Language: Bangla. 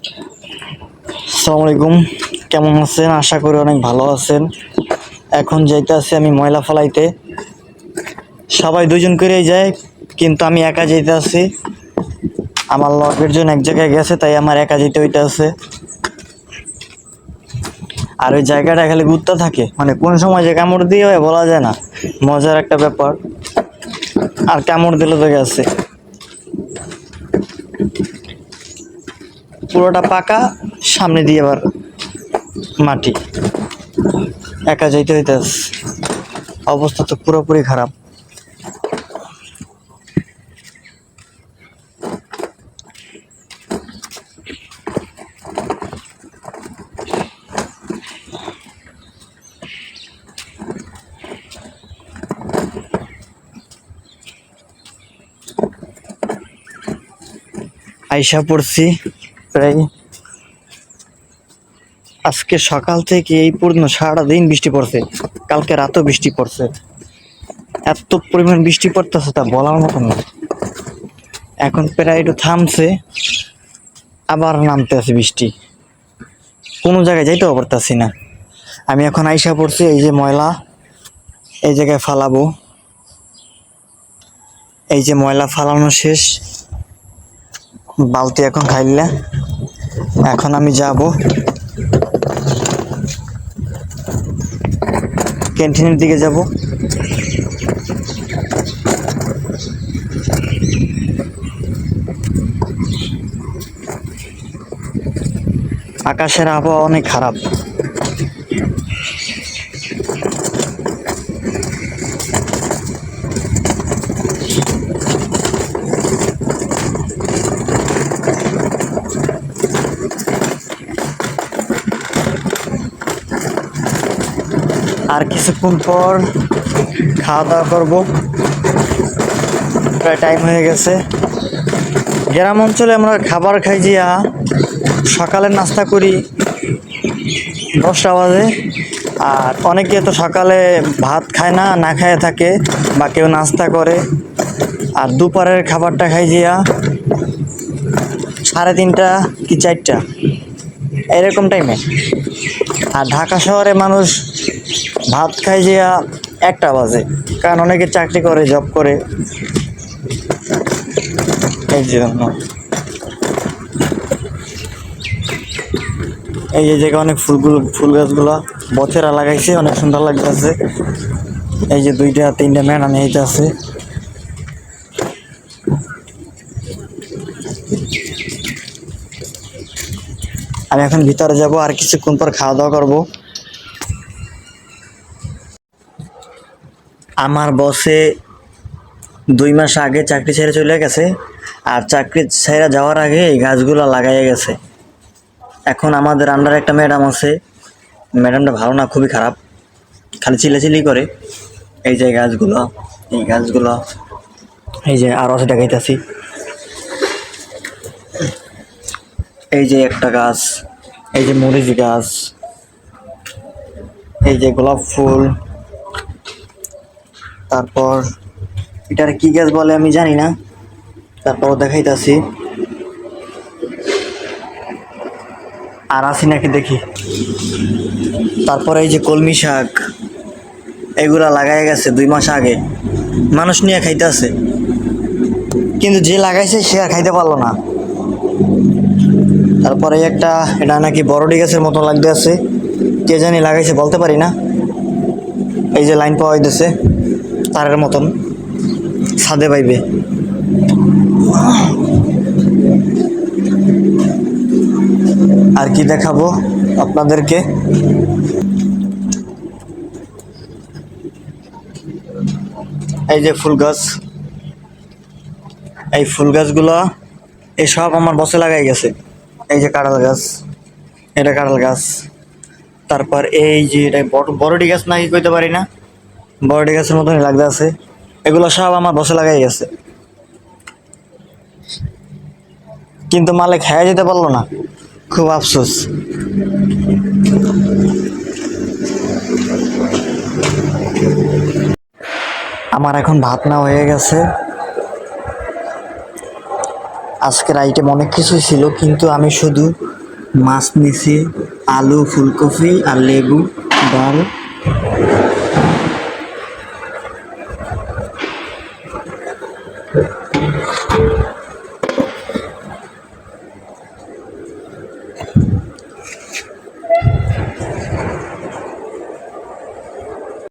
আসসালামু আলাইকুম। কেমন আছেন? আশা করি অনেক ভালো আছেন। এখন যাইতে আছি আমি ময়লা ফলাইতে সবাই দুজন করেই যায়, কিন্তু আমি একা যেতে আছি আমার লগের জন্য এক জায়গায় গেছে, তাই আমার একা যেতে হইতে আছে আর ওই জায়গাটা খালি ঘুরতে থাকে। মানে কোন সময় যে কামড় দিয়ে হয় বলা যায় না। মজার একটা ব্যাপার। আর কামড় দিলে তো গেছে। পুরোটা পাকা, সামনে দিয়ে আবার মাটি। একা যাইতে হইতে অবস্থা তো পুরোপুরি খারাপ। আইসা পড়ছি। প্রায় আজকে সকাল থেকে এই পর্যন্ত সারা দিন বৃষ্টি পড়ছে। কালকে রাতও বৃষ্টি পড়ছে। এত পরিমাণ বৃষ্টি পড়তেছে তা বলার মতো না। এখন প্রায় একটু থামছে, আবার নামতে আছে বৃষ্টি। কোনো জায়গায় যাইতেও পারতাছি না। আমি এখন আইসা পড়ছি এই যে ময়লা, এই জায়গায় ফালাবো। এই যে ময়লা ফালানো শেষ। বালতি এখন খাইলে। এখন আমি যাব। ক্যান্টিনের দিকে যাব। আকাশের আবহাওয়া অনেক খারাপ। আর কিছুক্ষণ পর খাওয়া দাওয়া করব। প্রায় টাইম হয়ে গেছে। গ্রাম অঞ্চলে আমরা খাবার খাই জিয়া। সকালে নাস্তা করি দশটা বাজে। আর অনেকে তো সকালে ভাত খায় না না খায় থাকে বা কেউ নাস্তা করে। আর দুপুরের খাবারটা খাই জিয়া। সাড়ে তিনটা কি চারটা? এরকম টাইমে আর ঢাকা শহরে মানুষ ভাত খাই যে একটা বাজে, কারণ অনেকে চাকরি করে জব করে। এই জন্য এই যে জায়গায় অনেক ফুলগুলো, ফুল গাছগুলো বছরা লাগাইছে, অনেক সুন্দর লাগতেছে। এই যে দুইটা, তিনটা ম্যাডাম এইটা আছে। আমি এখন ভিতরে যাব, আর কিছুক্ষণ পর খাওয়া দাওয়া করব। আমার বসে দুই মাস আগে চাকরি ছেড়ে চলে গেছে, আর চাকরি ছেড়ে যাওয়ার আগে এই গাছগুলো লাগাইয়া গেছে। এখন আমাদের আন্ডার একটা ম্যাডাম আছে। ম্যাডামটা ভালো না, খুবই খারাপ। খালি চিল্লাচিল্লি করে। এই যে গাছগুলো, এই গাছগুলো। এই যে আরও সেটা খাইতেছি এই যে একটা গাছ, এই যে মরিচ গাছ, এই যে গোলাপ ফুল। তারপর এটার কি গাছ বলে আমি জানি না তারপর দেখাইতাছি। আর আসি নাকি দেখি। তারপরে এই যে কলমি শাক, এগুলা লাগাই গেছে দুই মাস আগে। মানুষ নিয়ে খাইতেছে। কিন্তু যে লাগাইছে সে আর খাইতে পারল না। তারপরে একটা, এটা নাকি বড়ডি গাছের মতো লাগতে আছে কে জানি লাগাইছে, বলতে পারি না। এই যে লাইন পাওয়া হইতেছে তারের মতন ছাদে পাইবে আর কি দেখাবো আপনাদেরকে? এই যে ফুল গাছ। এই ফুল গাছগুলো এই সব আমার বসে লাগাই গেছে। এই যে কাঁঠাল গাছ। এটা কাঁঠাল গাছ। তারপর এই যে এটা বড়- বড়ডি গাছ নাকি কইতে পারি না। বড়ডি গাছের মতনই লাগতে আছে। এগুলো সব আমার বসে লাগাই গেছে। কিন্তু মালে খেয়ে যেতে পারল না। খুব আফসোস। আমার এখন ভাত না হয়ে গেছে। আজকের আইটেম অনেক কিছুই ছিল, কিন্তু আমি শুধু মাছ নিছি আলু, ফুলকপি আর লেবু, ডাল।